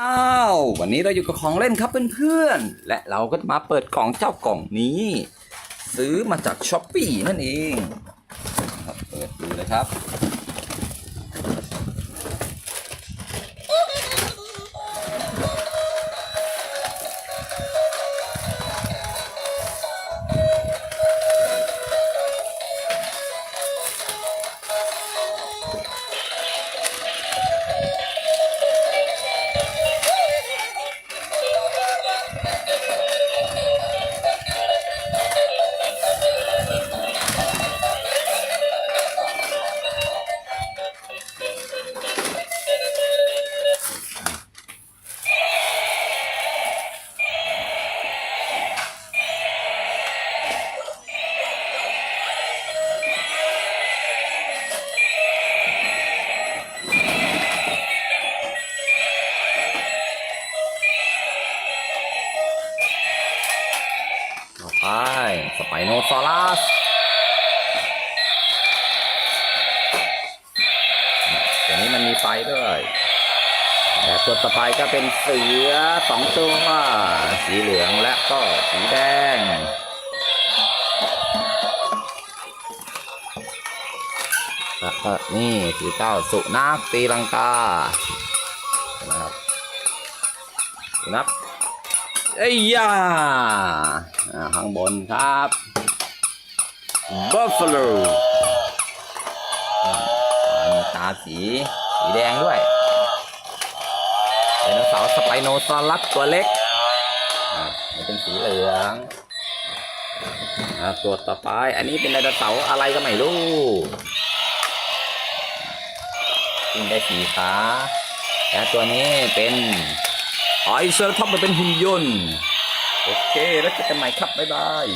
อ้าววันนี้เราอยู่กับของเล่นครับเพื่อนๆและเราก็มาเปิดกล่องเจ้ากล่องนี้ ซื้อมาจากช้อปปี้นั่นเองเปิดดูเลยครับ ไปสไปโนซอรัสตัวนี้มันมีไฟด้วยแต่ตัวต่อไปก็เป็นเสือสองตัวสีเหลืองและก็สีแดงแล้วก็นี่สีเก้าสุนัขตีลังกานะครับสุนัขเอ้ยยาอ่า ข้างบนครับ Buffalo อ่ามีตาสี สีแดงด้วยไดโนเสาร์สไปโนซอรัสตัวเล็กอ่ามันเป็นสีเหลืองอ่าตัวต่อไป อันนี้เป็นไดโนเสาร์อะไรก็ไม่รู้กินได้สีขาและตัวนี้เป็นไอเซอร์ท็อปมันเป็นหุ่นยนต์ โอเค แล้วเจอกันใหม่ครับ บ๊ายบาย